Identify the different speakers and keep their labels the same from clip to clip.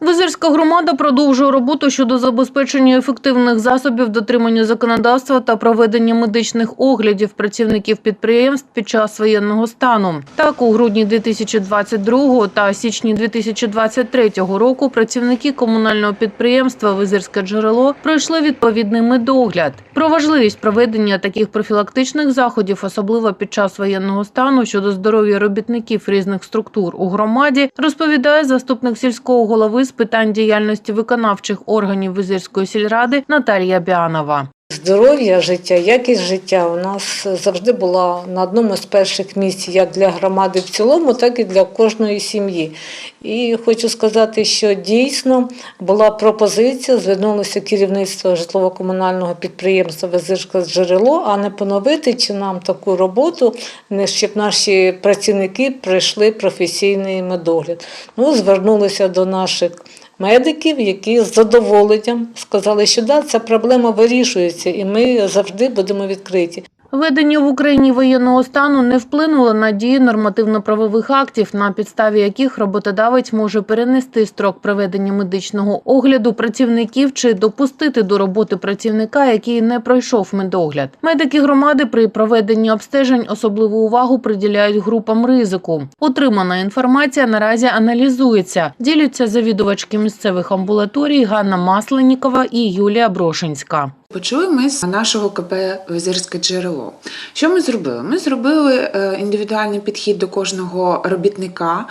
Speaker 1: Визирська громада продовжує роботу щодо забезпечення ефективних засобів дотримання законодавства та проведення медичних оглядів працівників підприємств під час воєнного стану. Так, у грудні 2022 та січні 2023 року працівники комунального підприємства Визирське джерело пройшли відповідний медогляд. Про важливість проведення таких профілактичних заходів, особливо під час воєнного стану щодо здоров'я робітників різних структур у громаді, розповідає заступник сільського голови з питань діяльності виконавчих органів Визирської сільради Наталія Біанова.
Speaker 2: Здоров'я життя, якість життя у нас завжди була на одному з перших місць як для громади в цілому, так і для кожної сім'ї. І хочу сказати, що дійсно була пропозиція, звернулося керівництво житлово-комунального підприємства Визирське джерело, а не поновити чи нам таку роботу, щоб наші працівники пройшли професійний медогляд. Ну, звернулися до наших медиків, які з задоволенням сказали, що да, ця проблема вирішується, і ми завжди будемо відкриті.
Speaker 1: Введення в Україні воєнного стану не вплинуло на дію нормативно-правових актів, на підставі яких роботодавець може перенести строк проведення медичного огляду працівників чи допустити до роботи працівника, який не пройшов медогляд. Медики громади при проведенні обстежень особливу увагу приділяють групам ризику. Отримана інформація наразі аналізується. Діляться завідувачки місцевих амбулаторій Ганна Масленікова і Юлія Брошинська.
Speaker 3: Почали ми з нашого КП Визирське джерело. Що ми зробили? Ми зробили е, індивідуальний підхід до кожного робітника.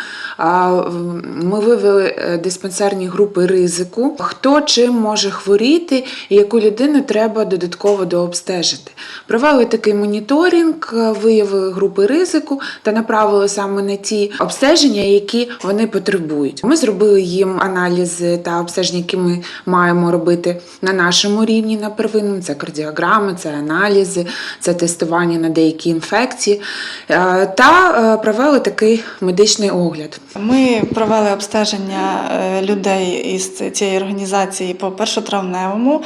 Speaker 3: Ми вивели е, диспансерні групи ризику, хто чим може хворіти і яку людину треба додатково дообстежити. Провели такий моніторинг, е, виявили групи ризику та направили саме на ті обстеження, які вони потребують. Ми зробили їм аналізи та обстеження, які ми маємо робити на нашому рівні на первинному. Це кардіограми, це аналізи, це тестування на деякі інфекції. Е, Та е, провели такий медичний огляд.
Speaker 4: Ми провели обстеження е, людей із цієї організації по першотравневому,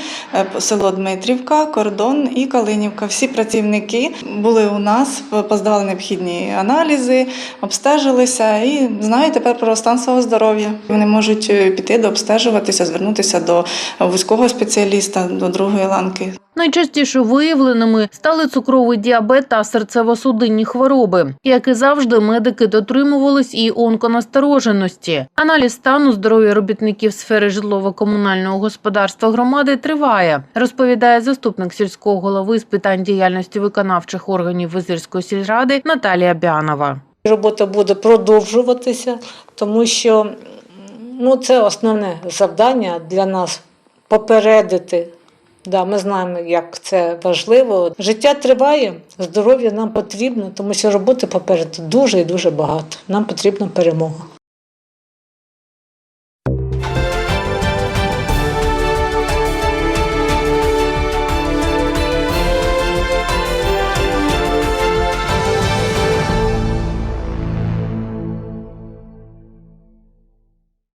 Speaker 4: село Дмитрівка, Кордон і Калинівка. Всі працівники були у нас, поздавали необхідні аналізи, обстежилися і знають тепер про стан свого здоров'я. Вони можуть піти дообстежуватися, звернутися до вузького спеціаліста, до другої ланки.
Speaker 1: Найчастіше виявленими стали цукровий діабет та серцево-судинні хвороби. Як і завжди, медики дотримувались і онконастороженості. Аналіз стану здоров'я робітників сфери житлово-комунального господарства громади триває, розповідає заступник сільського голови з питань діяльності виконавчих органів Визирської сільради Наталія Біанова.
Speaker 2: Робота буде продовжуватися, тому що ну, це основне завдання для нас попередити. Да, ми знаємо, як це важливо. Життя триває, здоров'я нам потрібно, тому що роботи попереду дуже і дуже багато. Нам потрібна перемога.